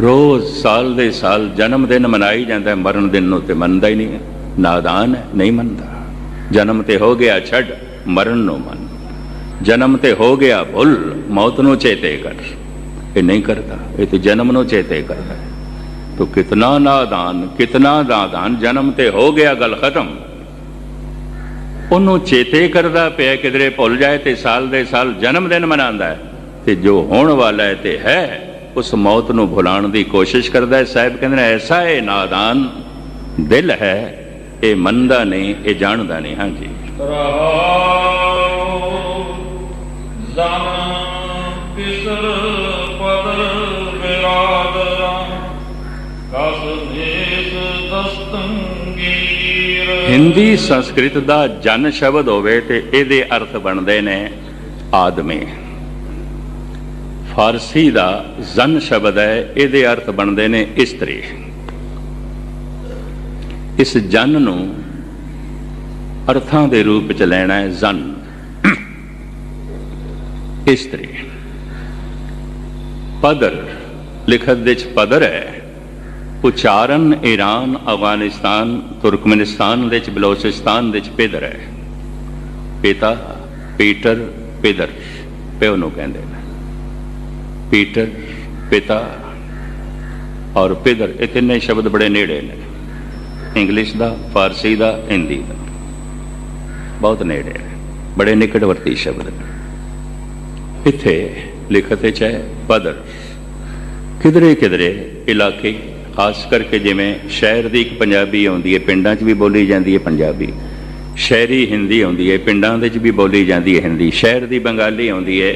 ਰੋਜ਼ ਸਾਲ ਦੇ ਸਾਲ ਜਨਮ ਦਿਨ ਮਨਾਈ ਜਾਂਦਾ ਹੈ, ਮਰਨ ਦਿਨ ਨੂੰ ਤੇ ਮੰਨਦਾ ਹੀ ਨਹੀਂ ਹੈ। ਨਾਦਾਨ ਹੈ, ਨਹੀਂ ਮੰਨਦਾ। ਜਨਮ ਤੇ ਹੋ ਗਿਆ ਛੱਡ, ਮਰਨ ਨੂੰ ਮੰਨ। ਜਨਮ ਤੇ ਹੋ ਗਿਆ ਭੁੱਲ, ਮੌਤ ਨੂੰ ਚੇਤੇ ਕਰ। ਇਹ ਨਹੀਂ ਕਰਦਾ, ਇਹ ਤੇ ਜਨਮ ਨੂੰ ਚੇਤੇ ਕਰਦਾ ਹੈ। ਤੋ ਕਿਤਨਾ ਨਾਦਾਨ ਕਿਤਨਾ ਨਾਦਾਨ ਜਨਮ ਤੇ ਹੋ ਗਿਆ ਗੱਲ ਖਤਮ। ਉਹਨੂੰ ਚੇਤੇ ਕਰਦਾ ਪਿਆ ਕਿਦਰੇ ਭੁੱਲ ਜਾਏ ਤੇ ਸਾਲ ਦੇ ਸਾਲ ਜਨਮ ਦਿਨ ਮਨਾਉਂਦਾ ਹੈ। ਤੇ ਜੋ ਹੋਣ ਵਾਲਾ ਹੈ ਤੇ ਹੈ। ਉਸ ਮੌਤ ਨੂੰ ਭੁਲਾਉਣ ਦੀ ਕੋਸ਼ਿਸ਼ ਕਰਦਾ ਹੈ। ਸਾਹਿਬ ਕਹਿੰਦੇ ਨੇ, ਐਸਾ ਇਹ ਨਾਦਾਨ ਦਿਲ ਹੈ, ਇਹ ਮੰਨਦਾ ਨਹੀਂ, ਇਹ ਜਾਣਦਾ ਨਹੀਂ। ਹਾਂਜੀ। ਰਹਾਉ ਜ਼ਨ ਪਿਸਰ ਪਦਰ ਵਿਰਾਦਰਾ ਕਸ ਦੇਸ ਦਸਤੰਗੀਰ ਹਿੰਦੀ ਸੰਸਕ੍ਰਿਤ ਦਾ ਜਨ ਸ਼ਬਦ ਹੋਵੇ ਤੇ ਇਹਦੇ ਅਰਥ ਬਣਦੇ ਨੇ ਆਦਮੀ। ਫਾਰਸੀ ਦਾ ਜ਼ਨ ਸ਼ਬਦ ਹੈ, ਇਹਦੇ ਅਰਥ ਬਣਦੇ ਨੇ ਇਸਤਰੀ ਇਸ ਜਨ ਨੂੰ ਅਰਥਾਂ ਦੇ ਰੂਪ ਵਿੱਚ ਲੈਣਾ ਹੈ ਜ਼ਨ। ਇਸਤਰੀ ਪਦਰ ਲਿਖਤ ਵਿੱਚ ਪਦਰ ਹੈ, ਉਚਾਰਨ, ਈਰਾਨ, ਅਫਗਾਨਿਸਤਾਨ, ਤੁਰਕਮਨਿਸਤਾਨ ਵਿੱਚ ਬਲੋਚਿਸਤਾਨ ਵਿੱਚ ਪੇਦਰ ਹੈ। ਪਿਤਾ, ਪੀਟਰ ਪੇਦਰ ਪਿਓ ਨੂੰ ਕਹਿੰਦੇ ਨੇ। ਪੀਟਰ ਪਿਤਾ ਔਰ ਪਿਦਰ ਇਹ ਤਿੰਨੇ ਸ਼ਬਦ ਬੜੇ ਨੇੜੇ ਨੇ ਇੰਗਲਿਸ਼ ਦਾ ਫਾਰਸੀ ਦਾ ਹਿੰਦੀ ਦਾ ਬਹੁਤ ਨੇੜੇ ਨੇ ਬੜੇ ਨਿਕਟਵਰਤੀ ਸ਼ਬਦ ਨੇ ਇੱਥੇ ਲਿਖਤ 'ਚ ਹੈ ਪਦਰ ਕਿਧਰੇ ਕਿਧਰੇ ਇਲਾਕੇ ਖਾਸ ਕਰਕੇ ਜਿਵੇਂ ਸ਼ਹਿਰ ਦੀ ਇੱਕ ਪੰਜਾਬੀ ਆਉਂਦੀ ਹੈ ਪਿੰਡਾਂ 'ਚ ਵੀ ਬੋਲੀ ਜਾਂਦੀ ਹੈ ਪੰਜਾਬੀ ਸ਼ਹਿਰੀ ਹਿੰਦੀ ਆਉਂਦੀ ਹੈ ਪਿੰਡਾਂ ਦੇ 'ਚ ਵੀ ਬੋਲੀ ਜਾਂਦੀ ਹੈ ਹਿੰਦੀ ਸ਼ਹਿਰ ਦੀ ਬੰਗਾਲੀ ਆਉਂਦੀ ਹੈ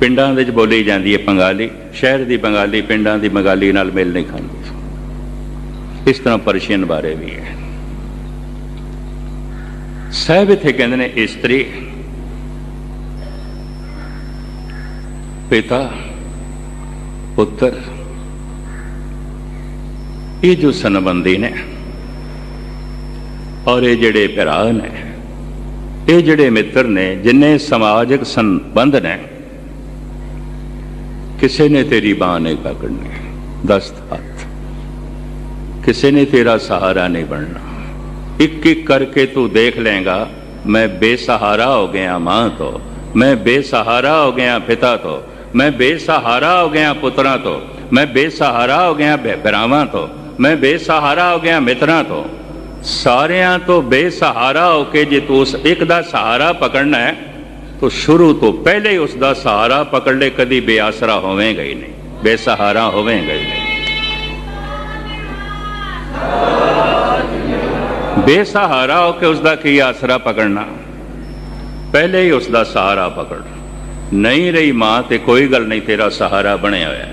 ਪਿੰਡਾਂ ਵਿੱਚ ਬੋਲੀ ਜਾਂਦੀ ਹੈ ਬੰਗਾਲੀ, ਸ਼ਹਿਰ ਦੀ ਬੰਗਾਲੀ, ਪਿੰਡਾਂ ਦੀ ਬੰਗਾਲੀ ਨਾਲ ਮੇਲ ਨਹੀਂ ਖਾਂਦੀ। ਇਸ ਤਰ੍ਹਾਂ ਪਰਸ਼ੀਅਨ ਬਾਰੇ ਵੀ ਹੈ। ਸਾਹਿਬ ਇੱਥੇ ਕਹਿੰਦੇ ਨੇ ਇਸਤਰੀ ਪਿਤਾ, ਪੁੱਤਰ, ਇਹ ਜੋ ਸੰਬੰਧੀ ਨੇ ਔਰ ਇਹ ਜਿਹੜੇ ਭਰਾ ਨੇ, ਇਹ ਜਿਹੜੇ ਮਿੱਤਰ ਨੇ, ਜਿੰਨੇ ਸਮਾਜਿਕ ਸੰਬੰਧ ਨੇ ਕਿਸੇ ਨੇ ਤੇਰੀ ਬਾਹ ਨਹੀਂ ਪਕੜਨੀ। ਦਸਤ ਹੱਥ। ਕਿਸੇ ਨੇ ਤੇਰਾ ਸਹਾਰਾ ਨਹੀਂ ਬਣਨਾ। ਇੱਕ ਇੱਕ ਕਰਕੇ ਤੂੰ ਦੇਖ ਲੇਗਾ ਮੈਂ ਬੇਸਹਾਰਾ ਹੋ ਗਿਆ ਮਾਂ ਤੋਂ। ਮੈਂ ਬੇਸਹਾਰਾ ਹੋ ਗਿਆ ਪਿਤਾ ਤੋਂ। ਮੈਂ ਬੇਸਹਾਰਾ ਹੋ ਗਿਆ ਪੁੱਤਰਾਂ ਤੋਂ। ਮੈਂ ਬੇਸਹਾਰਾ ਹੋ ਗਿਆ ਭੈ- ਭਰਾਵਾਂ ਤੋਂ। ਮੈਂ ਬੇਸਹਾਰਾ ਹੋ ਗਿਆ ਮਿੱਤਰਾਂ ਤੋਂ। ਸਾਰਿਆਂ ਤੋਂ ਬੇਸਹਾਰਾ ਹੋ ਕੇ ਜੇ ਤੂੰ ਉਸ ਇੱਕ ਦਾ ਸਹਾਰਾ ਪਕੜਨਾ ਹੈ ਤੋ ਸ਼ੁਰੂ ਤੋਂ ਪਹਿਲੇ ਹੀ ਉਸ ਦਾ ਸਹਾਰਾ ਪਕੜ ਲੈ, ਕਦੀ ਬੇਆਸਰਾ ਹੋਵੇਗਾ ਹੀ ਨਹੀਂ, ਬੇਸਹਾਰਾ ਹੋਵੇਗਾ ਹੀ ਨਹੀਂ। ਬੇਸਹਾਰਾ ਹੋ ਕੇ ਉਸ ਦਾ ਕੀ ਆਸਰਾ ਪਕੜਨਾ? ਪਹਿਲੇ ਹੀ ਉਸ ਦਾ ਸਹਾਰਾ ਪਕੜ। ਨਹੀਂ ਰਹੀ ਮਾਂ ਤੇ ਕੋਈ ਗੱਲ ਨਹੀਂ, ਤੇਰਾ ਸਹਾਰਾ ਬਣਿਆ ਹੋਇਆ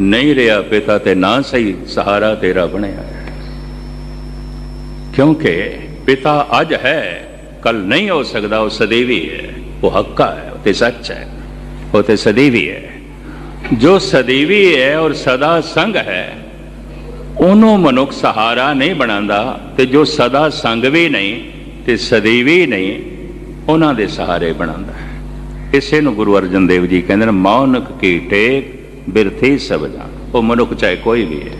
ਨਹੀਂ ਰਿਹਾ ਪਿਤਾ ਤੇ ਨਾ ਸਹੀ, ਸਹਾਰਾ ਤੇਰਾ ਬਣਿਆ ਹੈ। ਕਿਉਂਕਿ ਪਿਤਾ ਅੱਜ ਹੈ ਕੱਲ ਨਹੀਂ ਹੋ ਸਕਦਾ, ਉਹ ਸਦੀਵੀ ਹੈ। ਉਹ ਹੱਕਾ ਹੈ ਉਹ ਤੇ ਸੱਚ ਹੈ ਉਹ ਤੇ ਸਦੀਵੀ ਹੈ ਜੋ ਸਦੀਵੀ ਹੈ ਔਰ ਸਦਾ ਸੰਗ ਹੈ ਉਹਨੂੰ ਮਨੁੱਖ ਸਹਾਰਾ ਨਹੀਂ ਬਣਾਉਂਦਾ ਤੇ ਜੋ ਸਦਾ ਸੰਗ ਵੀ ਨਹੀਂ ਤੇ ਸਦੀਵੀ ਨਹੀਂ ਉਹਨਾਂ ਦੇ ਸਹਾਰੇ ਬਣਾਉਂਦਾ ਹੈ ਇਸੇ ਨੂੰ ਗੁਰੂ ਅਰਜਨ ਦੇਵ ਜੀ ਕਹਿੰਦੇ ਨੇ ਮੌਨਕ ਕੀ ਟੇਕ ਬਿਰਥੀ ਸਭ ਉਹ ਮਨੁੱਖ ਚਾਹੇ ਕੋਈ ਵੀ ਹੈ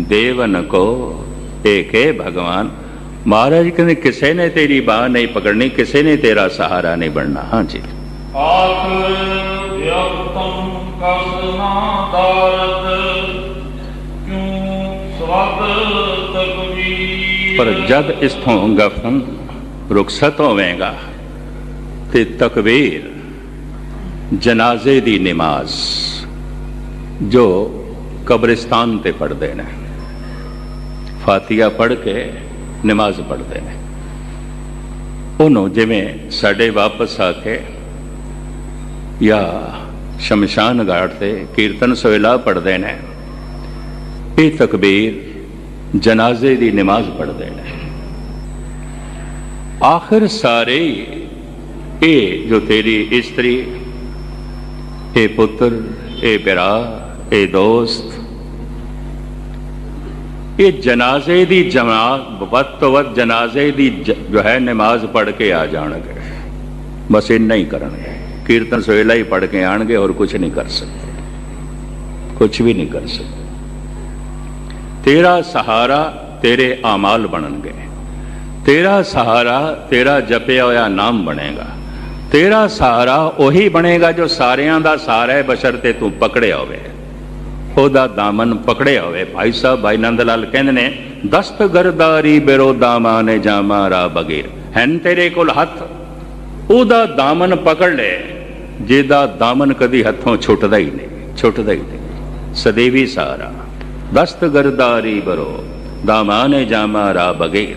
ਦੇਵਨ ਕੋ ਏਕੇ ਭਗਵਾਨ ਮਹਾਰਾਜ ਕਹਿੰਦੇ ਕਿਸੇ ਨੇ ਤੇਰੀ ਬਾਹ ਨਹੀਂ ਪਕੜਨੀ ਕਿਸੇ ਨੇ ਤੇਰਾ ਸਹਾਰਾ ਨਹੀਂ ਬਣਨਾ। ਹਾਂਜੀ ਆਖ ਵਿਅਕਤਮ ਕਿਉ ਸਵਦ ਪਰ ਜਦ ਇਸਥੋਂ ਗਫਨ ਰੁਖਸਤ ਹੋਵੇਗਾ ਤੇ ਤਕਬੀਰ ਜਨਾਜ਼ੇ ਦੀ ਨਮਾਜ਼ ਜੋ ਕਬਰਿਸਤਾਨ ਤੇ ਪੜਦੇ ਨੇ। ਫਾਤੀਹਾ ਪੜ੍ਹ ਕੇ ਨਮਾਜ਼ ਪੜ੍ਹਦੇ ਨੇ। ਉਹਨੂੰ ਜਿਵੇਂ ਸਾਡੇ ਵਾਪਸ ਆ ਕੇ ਜਾਂ ਸ਼ਮਸ਼ਾਨ ਘਾਟ ਤੇ ਕੀਰਤਨ ਸੋਹਿਲਾ ਪੜ੍ਹਦੇ ਨੇ, ਇਹ ਤਕਬੀਰ ਜਨਾਜ਼ੇ ਦੀ ਨਮਾਜ਼ ਪੜ੍ਹਦੇ ਨੇ। ਆਖਰ ਸਾਰੇ ਇਹ ਜੋ ਤੇਰੀ ਇਸਤਰੀ, ਇਹ ਪੁੱਤਰ, ਇਹ ਪਿਆਰਾ, ਇਹ ਦੋਸਤ ਇਹ ਜਨਾਜ਼ੇ ਦੀ ਜਮਾਤ, ਵੱਧ ਤੋਂ ਵੱਧ ਜਨਾਜ਼ੇ ਦੀ ਜੋ ਹੈ ਨਮਾਜ਼ ਪੜ੍ਹ ਕੇ ਆ ਜਾਣਗੇ। ਬਸ ਇੰਨਾ ਹੀ ਕਰਨਗੇ। ਕੀਰਤਨ ਸੋਹਿਲਾ ਹੀ ਪੜ੍ਹ ਕੇ ਆਣਗੇ, ਹੋਰ ਕੁਝ ਨਹੀਂ ਕਰ ਸਕਦੇ। ਕੁਝ ਵੀ ਨਹੀਂ ਕਰ ਸਕਦੇ। ਤੇਰਾ ਸਹਾਰਾ ਤੇਰੇ ਆਮਾਲ ਬਣਨਗੇ। ਤੇਰਾ ਸਹਾਰਾ ਤੇਰਾ ਜਪਿਆ ਹੋਇਆ ਨਾਮ ਬਣੇਗਾ। ਤੇਰਾ ਸਹਾਰਾ ਉਹੀ ਬਣੇਗਾ ਜੋ ਸਾਰਿਆਂ ਦਾ ਸਹਾਰਾ ਹੈ ਬਸ਼ਰਤੇ ਤੂੰ ਪਕੜਿਆ ਹੋਵੇ। ਉਹਦਾ ਦਾਮਨ ਪਕੜਿਆ ਹੋਵੇ। ਭਾਈ ਸਾਹਿਬ, ਭਾਈ ਨੰਦ ਲਾਲ ਕਹਿੰਦੇ ਨੇ, ਦਸਤਗਰਦਾਰੀ ਬਿਰੋ ਦਾਮਾਨੇ ਜਾਮਾ ਰਾ ਬਗੀਰ। ਹੈਨ ਤੇਰੇ ਕੋਲ ਹੱਥ? ਉਹਦਾ ਦਾਮਨ ਪਕੜ ਲੈ। ਜਿਹਦਾ ਦਾਮਨ ਕਦੀ ਹੱਥੋਂ ਛੁੱਟਦਾ ਹੀ ਨਹੀਂ, ਛੁੱਟਦਾ ਹੀ ਨਹੀਂ। ਸਦੀਵੀ ਸਹਾਰਾ ਦਸਤਗਰਦਾਰੀ ਬਰੋ ਦਾਮਾਨੇ ਜਾਮਾ ਰਾ ਬਗੀਰ।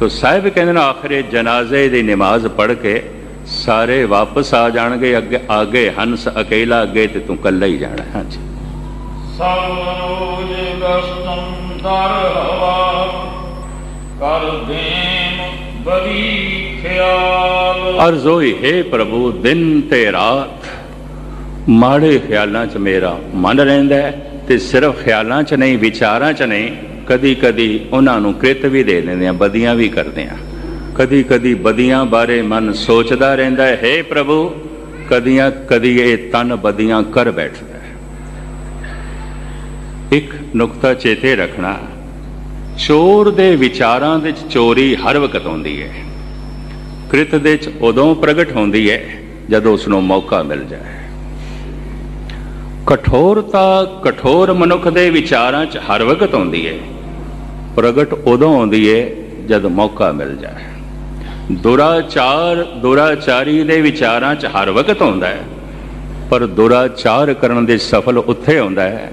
ਤੋ ਸਾਹਿਬ ਕਹਿੰਦੇ ਨੇ, ਆਖਰੇ ਜਨਾਜ਼ੇ ਦੀ ਨਮਾਜ਼ ਪੜ੍ਹ ਕੇ ਸਾਰੇ ਵਾਪਸ ਆ ਜਾਣਗੇ, ਅੱਗੇ ਆਗੇ ਹੰਸ ਅਕੇਲਾ ਅੱਗੇ ਤੇ ਤੂੰ ਕੱਲਾ ਹੀ ਜਾਣਾ। ਹਾਂਜੀ। ਸਭ ਰੋਜ ਦਰ ਹਵਾ। ਕਰ ਦੇਮ ਬਰੀ ਖਿਆਲ ਅਰਜ਼ ਹੈ ਪ੍ਰਭੂ, ਦਿਨ ਤੇ ਰਾਤ ਮਾੜੇ ਖਿਆਲਾਂ 'ਚ ਮੇਰਾ ਮਨ ਰਹਿੰਦਾ ਤੇ ਸਿਰਫ ਖਿਆਲਾਂ 'ਚ ਨਹੀਂ, ਵਿਚਾਰਾਂ 'ਚ ਨਹੀਂ। ਕਦੀ ਕਦੀ ਉਹਨਾਂ ਨੂੰ ਕ੍ਰਿਤ ਵੀ ਦੇ ਦਿੰਦੇ ਆ ਬਦੀਆਂ ਵੀ ਕਰਦੇ ਆ ਕਦੀ ਕਦੀ ਬਦੀਆਂ ਬਾਰੇ ਮਨ ਸੋਚਦਾ ਰਹਿੰਦਾ ਹੈ हे ਪ੍ਰਭੂ ਕਦੀਆਂ ਕਦੀ ਇਹ ਤਨ ਬਦੀਆਂ ਕਰ ਬੈਠਦਾ ਇੱਕ ਨੁਕਤਾ ਚੇਤੇ ਰੱਖਣਾ। ਚੋਰ ਦੇ ਵਿਚਾਰਾਂ ਵਿੱਚ ਚੋਰੀ ਹਰ ਵਕਤ ਆਉਂਦੀ ਹੈ। ਕ੍ਰਿਤ ਦੇ ਚ ਉਦੋਂ ਪ੍ਰਗਟ ਹੁੰਦੀ ਹੈ ਜਦੋਂ ਉਸ ਨੂੰ ਮੌਕਾ ਮਿਲ ਜਾਏ। ਕਠੋਰਤਾ ਕਠੋਰ ਮਨੁੱਖ ਦੇ ਵਿਚਾਰਾਂ 'ਚ ਹਰ ਵਕਤ ਆਉਂਦੀ ਹੈ। ਪ੍ਰਗਟ ਉਦੋਂ ਆਉਂਦੀ ਹੈ ਜਦ ਮੌਕਾ ਮਿਲ ਜਾਏ। ਦੁਰਾਚਾਰ ਦੁਰਾਚਾਰੀ ਦੇ ਵਿਚਾਰਾਂ 'ਚ ਹਰ ਵਕਤ ਆਉਂਦਾ ਹੈ। ਪਰ ਦੁਰਾਚਾਰ ਕਰਨ ਦੇ ਸਫਲ ਉੱਥੇ ਆਉਂਦਾ ਹੈ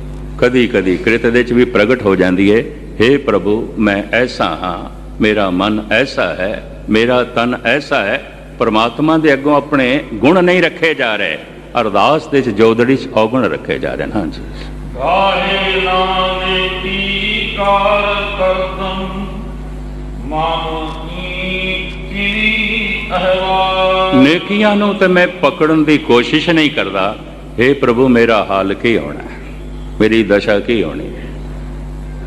ਕਦੀ ਕਦੀ ਕ੍ਰਿਤ ਦੇ ਚ ਵੀ ਪ੍ਰਗਟ ਹੋ ਜਾਂਦੀ ਹੈ हे ਪ੍ਰਭੂ ਮੈਂ ਐਸਾ ਹਾਂ ਮੇਰਾ ਮਨ ਐਸਾ ਹੈ ਮੇਰਾ ਤਨ ਐਸਾ ਹੈ ਪਰਮਾਤਮਾ ਦੇ ਅੱਗੋਂ ਆਪਣੇ ਗੁਣ ਨਹੀਂ ਰੱਖੇ ਜਾ ਰਹੇ ਅਰਦਾਸ ਦੇ ਚ ਜੋਦੜੀ ਚ ਔਗਣ ਰੱਖੇ ਜਾ ਰਹੇ ਨੇ। ਹਾਂਜੀ। ਗਾਹੇ ਨਾਮੇ ਕੀ ਕਾਰ ਕਰਦਮ ਮਾਮੀ ਕੀ ਅਹਵਾਲ। ਨੇਕੀਆਂ ਨੂੰ ਤੇ ਮੈਂ ਪਕੜਨ ਦੀ ਕੋਸ਼ਿਸ਼ ਨਹੀਂ ਕਰਦਾ। हे ਪ੍ਰਭੂ ਮੇਰਾ ਹਾਲ ਕੀ ਹੋਣਾ ਹੈ? ਮੇਰੀ ਦਸ਼ਾ ਕੀ ਹੋਣੀ?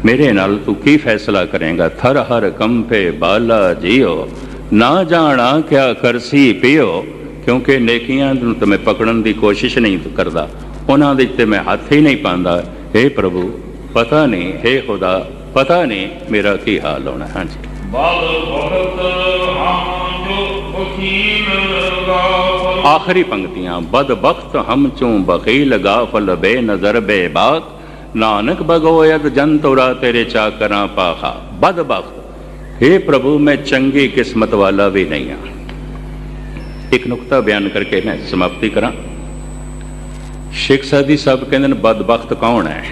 ਮੇਰੇ ਨਾਲ ਤੂੰ ਕੀ ਫੈਸਲਾ ਕਰੇਗਾ? ਥਰ ਹਰ ਕੰਪੇ ਬਾਲਾ ਜੀਓ। ਨਾ ਜਾਣਾ ਕਿਆ ਕਰਸੀ ਪਿਓ, ਕਿਉਂਕਿ ਨੇਕੀਆਂ ਨੂੰ ਤੇ ਮੈਂ ਪਕੜਨ ਦੀ ਕੋਸ਼ਿਸ਼ ਨਹੀਂ ਕਰਦਾ। ਉਹਨਾਂ ਦੇ ਤੇ ਮੈਂ ਹੱਥ ਹੀ ਨਹੀਂ ਪਾਉਂਦਾ। हे ਪ੍ਰਭੂ, ਪਤਾ ਨਹੀਂ हे ਖੁਦਾ, ਪਤਾ ਨਹੀਂ ਮੇਰਾ ਕੀ ਹਾਲ ਹੋਣਾ। ਹਾਂਜੀ। ਬਲ ਬਹੁਤ ਹਮ ਜੋ ਵਕੀਲ ਆਖਰੀ ਪੰਕਤੀਆਂ ਬਦਬਖਤ ਹਮ ਚੋਂ ਬਖੀਲ ਗਾਫਲ ਬੇ ਨਜ਼ਰ ਬੇਬਾਕ ਨਾਨਕ ਬਗੋਇਦ ਜਨ ਤੋਰਾ ਤੇਰੇ ਚਾਕਰਾਂ ਪਾਖਾ। ਬਦਬਖਤ हे ਪ੍ਰਭੂ, ਮੈਂ ਚੰਗੀ ਕਿਸਮਤ ਵਾਲਾ ਵੀ ਨਹੀਂ ਹਾਂ ਇੱਕ ਨੁਕਤਾ ਬਿਆਨ ਕਰਕੇ ਮੈਂ ਸਮਾਪਤੀ ਕਰਾਂ। ਸ਼ੇਖ ਸਾਦੀ ਸਾਹਿਬ ਕਹਿੰਦੇ ਨੇ ਬਦਬਖਤ ਕੌਣ ਹੈ?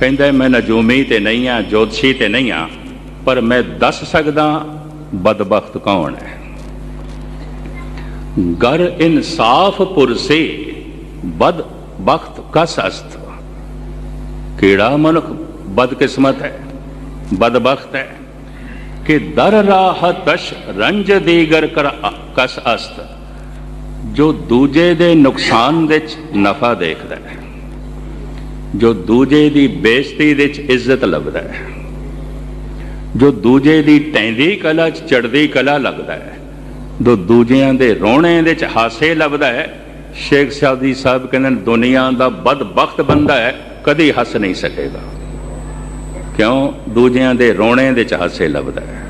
ਕਹਿੰਦਾ ਮੈਂ ਨਜੂਮੀ ਤੇ ਨਹੀਂ ਆ, ਜੋਤਸ਼ੀ ਤੇ ਨਹੀਂ ਆ, ਪਰ ਮੈਂ ਦੱਸ ਸਕਦਾ ਬਦਬਖਤ ਕੌਣ ਹੈ? ਗਰ ਇਨਸਾਫ ਪੁਰਸੇ ਬਦ ਬਖਤ ਕਸ ਅਸਤ। ਕਿਹੜਾ ਮਨੁੱਖ ਬਦਕਿਸਮਤ ਹੈ, ਬਦਬਖਤ ਹੈ? ਕਿ ਦਰ ਰਾਹ ਤਸ਼ ਰੰਜ ਦੀਗਰ ਕਰ ਕਸ ਅਸਤ, ਜੋ ਦੂਜੇ ਦੇ ਨੁਕਸਾਨ ਵਿੱਚ ਨਫਾ ਦੇਖਦਾ ਹੈ। ਜੋ ਦੂਜੇ ਦੀ ਬੇਇੱਜ਼ਤੀ ਵਿੱਚ ਇੱਜ਼ਤ ਲੱਭਦਾ ਹੈ। ਜੋ ਦੂਜੇ ਦੀ ਟੈਂਦੀ ਕਲਾ ਚ ਚੜਦੀ ਕਲਾ ਲੱਗਦਾ ਹੈ। ਜੋ ਦੂਜਿਆਂ ਦੇ ਰੋਣੇ ਦੇ ਚ ਹਾਸੇ ਲੱਭਦਾ ਹੈ। ਸ਼ੇਖ ਸਾਦੀ ਸਾਹਿਬ ਕਹਿੰਦੇ ਨੇ, ਦੁਨੀਆ ਦਾ ਬਦਬਖਤ ਬੰਦਾ ਹੈ ਕਦੀ ਹੱਸ ਨਹੀਂ ਸਕੇਗਾ। ਕਿਉਂ? ਦੂਜਿਆਂ ਦੇ ਰੋਣੇ ਦੇ ਚ ਹਾਸੇ ਲੱਭਦਾ ਹੈ।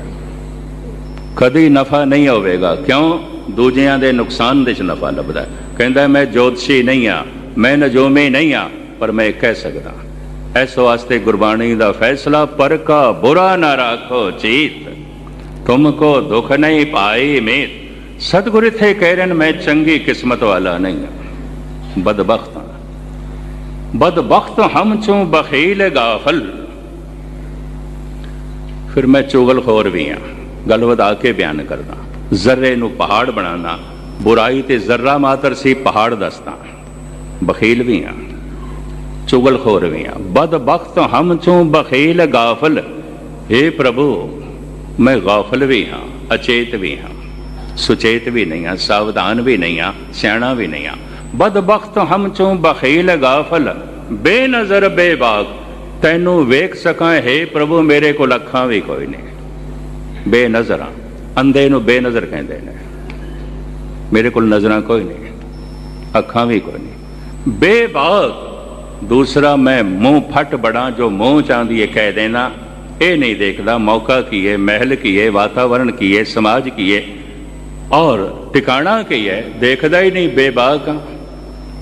ਕਦੀ ਨਫਾ ਨਹੀਂ ਹੋਵੇਗਾ। ਕਿਉਂ? ਦੂਜਿਆਂ ਦੇ ਨੁਕਸਾਨ ਦੇ ਚ ਨਫਾ ਲੱਭਦਾ ਹੈ। ਕਹਿੰਦਾ ਮੈਂ ਜੋਤਸ਼ੀ ਨਹੀਂ ਆ ਮੈਂ ਨਜੋਮੀ ਨਹੀਂ ਆ ਪਰ ਮੈਂ ਕਹਿ ਸਕਦਾ ਇਸ ਵਾਸਤੇ ਗੁਰਬਾਣੀ ਦਾ ਫੈਸਲਾ ਪਰ ਕਾ ਬੁਰਾ ਨਾ ਰੱਖੋ ਚੀਤ। ਤੁਮਕੋ ਦੁਖ ਨਹੀਂ ਪਾਈ ਮੇਤ ਸਤਿਗੁਰ ਇਥੇ ਕਹਿ ਰਹੇ ਨੇ ਮੈਂ ਚੰਗੀ ਕਿਸਮਤ ਵਾਲਾ ਨਹੀਂ ਹਾਂ ਬਦਬਖਤ ਹਾਂ ਬਦਬਖਤ ਹਮ ਫਿਰ ਮੈਂ ਚੁਗਲਖੋਰ ਵੀ ਹਾਂ ਗੱਲ ਵਧਾ ਕੇ ਬਿਆਨ ਕਰਦਾ ਜ਼ਰਰੇ ਨੂੰ ਪਹਾੜ ਬਣਾਉਣਾ ਬੁਰਾਈ ਤੇ ਜ਼ਰਰਾ ਮਾਤਰ ਸੀ ਪਹਾੜ ਦੱਸਦਾ ਬਖੀਲ ਵੀ ਹਾਂ ਚੁਗਲਖੋਰ ਵੀ ਹਾਂ ਬਦਬਖਤ ਹਮ ਚੋਂ ਬਖੀਲ ਗਾਫਲ हे ਪ੍ਰਭੂ ਮੈਂ ਗਾਫਲ ਵੀ ਹਾਂ, ਅਚੇਤ ਵੀ ਹਾਂ। ਸੁਚੇਤ ਵੀ ਨਹੀਂ ਹਾਂ, ਸਾਵਧਾਨ ਵੀ ਨਹੀਂ ਹਾਂ, ਸਿਆਣਾ ਵੀ ਨਹੀਂ ਹਾਂ। ਬਦਬਖਤ ਹਮ ਚੋਂ ਬਖੀਲ ਗਾਫਲ, ਬੇਨਜ਼ਰ ਬੇਬਾਗ ਤੈਨੂੰ ਵੇਖ ਸਕਾਂ, ਹੈ ਪ੍ਰਭੂ, ਮੇਰੇ ਕੋਲ ਅੱਖਾਂ ਵੀ ਕੋਈ ਨਹੀਂ। ਬੇਨਜ਼ਰਾਂ ਅੰਧੇ ਨੂੰ ਬੇਨਜ਼ਰ ਕਹਿੰਦੇ ਨੇ। ਮੇਰੇ ਕੋਲ ਨਜ਼ਰਾਂ ਕੋਈ ਨਹੀਂ, ਅੱਖਾਂ ਵੀ ਕੋਈ ਨਹੀਂ। ਬੇਬਾਗ ਦੂਸਰਾ ਮੈਂ ਮੂੰਹ ਫਟ ਬੜਾ, ਜੋ ਮੂੰਹ ਚਾਂਦੀ ਹੈ ਕਹਿ ਦੇਣਾ। ਇਹ ਨਹੀਂ ਦੇਖਦਾ ਮੌਕਾ ਕੀ ਹੈ, ਮਹਿਲ ਕੀ ਹੈ, ਵਾਤਾਵਰਣ ਕੀ ਹੈ, ਸਮਾਜ ਕੀ ਹੈ। ਔਰ ਟਿਕਾਣਾ ਕੀ ਹੈ, ਦੇਖਦਾ ਹੀ ਨਹੀਂ, ਬੇਬਾਕ ਹਾਂ।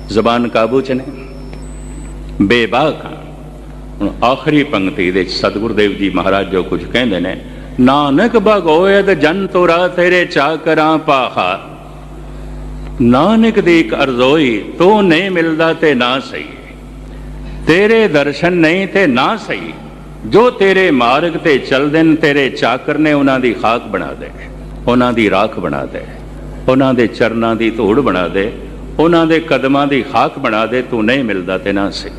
ਜ਼ਬਾਨ ਕਾਬੂ ਚ ਨਹੀਂ ਬੇਬਾਕ ਹਾਂ। ਹੁਣ ਆਖਰੀ ਪੰਕਤੀ ਦੇ ਸਤਿਗੁਰ ਦੇਵ ਜੀ ਮਹਾਰਾਜ ਜੋ ਕੁਝ ਕਹਿੰਦੇ ਨੇ, ਨਾਨਕ ਭਗੋਇਦ ਜਨ ਤੋਰਾ ਤੇਰੇ ਚਾਕਰਾਂ ਪਾਹਾ। ਨਾਨਕ ਦੀ ਇੱਕ ਅਰਜ਼ੋਈ, ਤੂੰ ਨਹੀਂ ਮਿਲਦਾ ਤੇ ਨਾ ਸਹੀ। ਤੇਰੇ ਦਰਸ਼ਨ ਨਹੀਂ ਤੇ ਨਾ ਸਹੀ। ਜੋ ਤੇਰੇ ਮਾਰਗ ਤੇ ਚੱਲਦੇ ਨੇ, ਤੇਰੇ ਚਾਕਰ ਨੇ ਉਹਨਾਂ ਦੀ ਖਾਕ ਬਣਾ ਦੇ, ਉਹਨਾਂ ਦੀ ਰਾਖ ਬਣਾ ਦੇ, ਉਹਨਾਂ ਦੇ ਚਰਨਾਂ ਦੀ ਧੂੜ ਬਣਾ ਦੇ, ਉਹਨਾਂ ਦੇ ਕਦਮਾਂ ਦੀ ਖਾਕ ਬਣਾ ਦੇ, ਤੂੰ ਨਹੀਂ ਮਿਲਦਾ ਤੇ ਨਾ ਸੀ